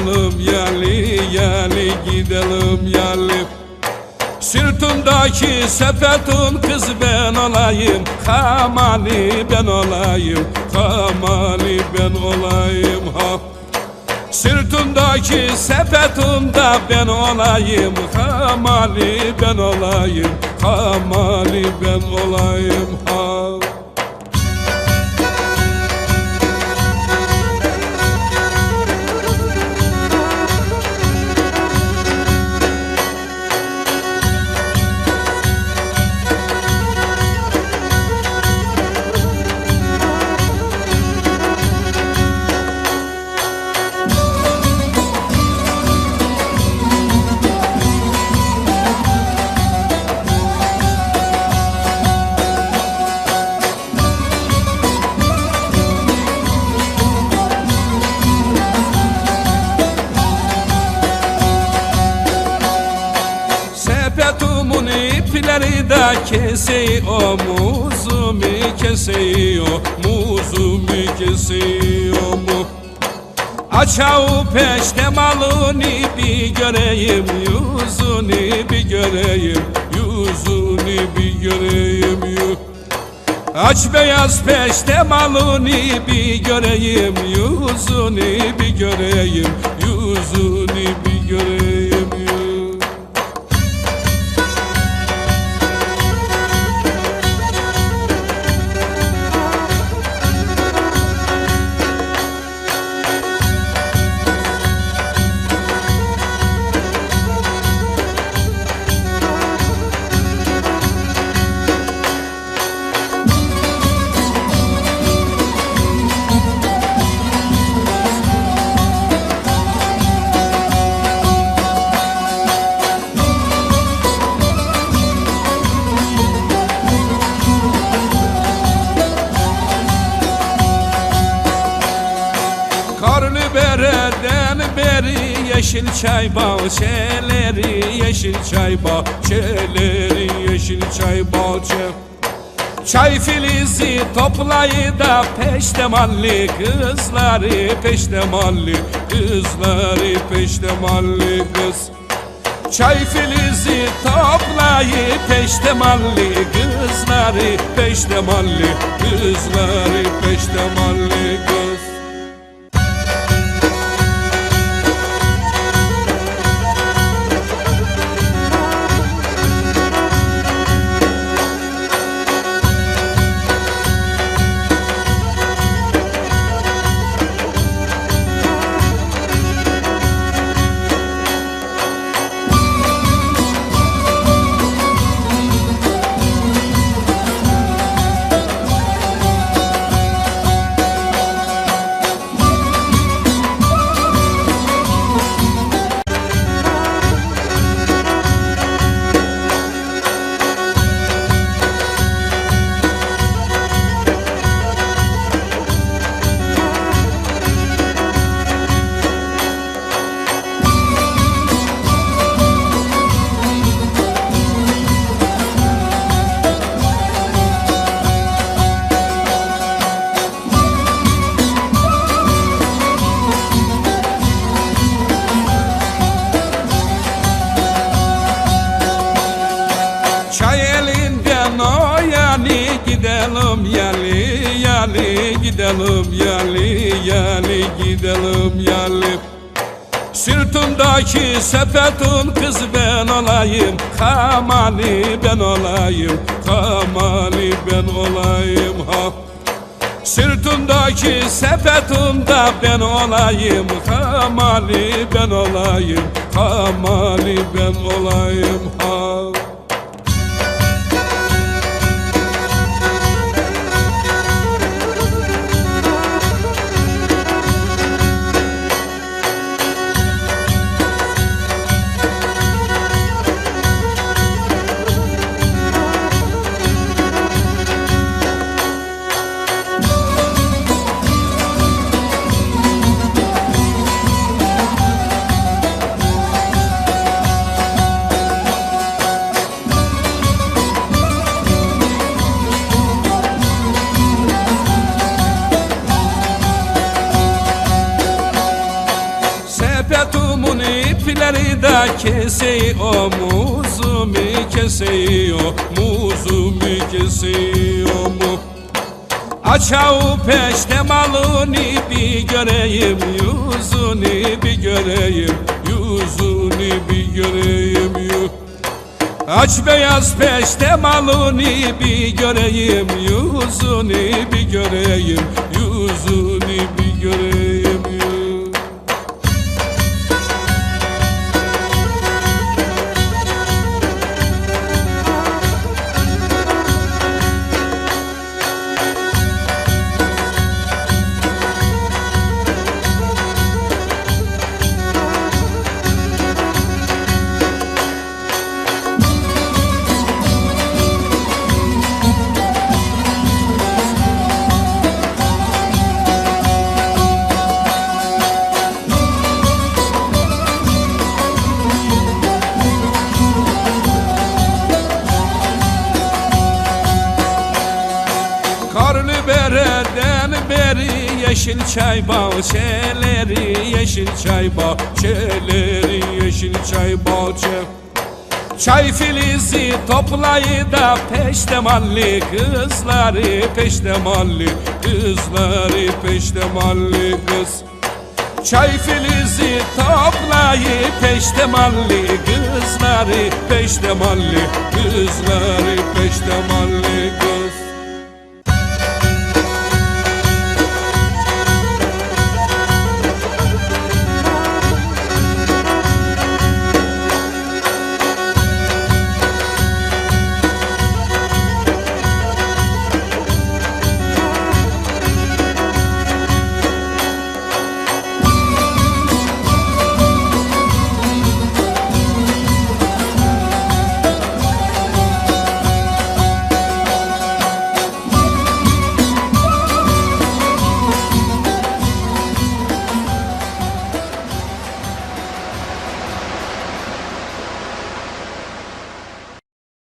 gidelim yali yali gidelim yali Sırtımdaki sepetin kız ben olayım Kamali ben olayım Kamali ben olayım ha. Sırtındaki sepetinde ben olayım Kamali ben olayım Kamali ben olayım ha Sepetimin ipleri de kesiyor Muzumu kesiyor Muzumu kesiyor mu? Açağı peşte malını bir göreyim Yüzünü bir göreyim Yüzünü bir göreyim Aç beyaz peşte malını bir göreyim Yüzünü bir göreyim Yüzünü bir göreyim yeşil çay bahçeleri Yeşil çay bahçeleri Yeşil çay bahçe Çay filizi toplayı da peştemalli kızları Peştemalli kızları Peştemalli kız. Çay filizi toplayı peştemalli kızları Peştemalli kızları Peştemalli gidelim yali yali gidelim yali yali gidelim yali. Sırtımdaki sepetin kız ben olayım Kamali ben olayım Kamali ben olayım ha. Sırtımdaki sepetinde ben olayım Kamali ben olayım Kamali ben olayım de kesiyor Muzumu kesiyor Muzumu kesiyor mu? Açağı peşte malını bir göreyim Yüzünü bir göreyim Yüzünü bir göreyim yu- Aç beyaz peşte malını bir göreyim Yüzünü bir göreyim Yüzünü yeşil çay bahçeleri Yeşil çay bahçeleri Yeşil çay bahçe Çay filizi toplayı da peştemalli kızları Peştemalli kızları Peştemalli kız. Çay filizi toplayı peştemalli kızları Peştemalli kızları Peştemalli kız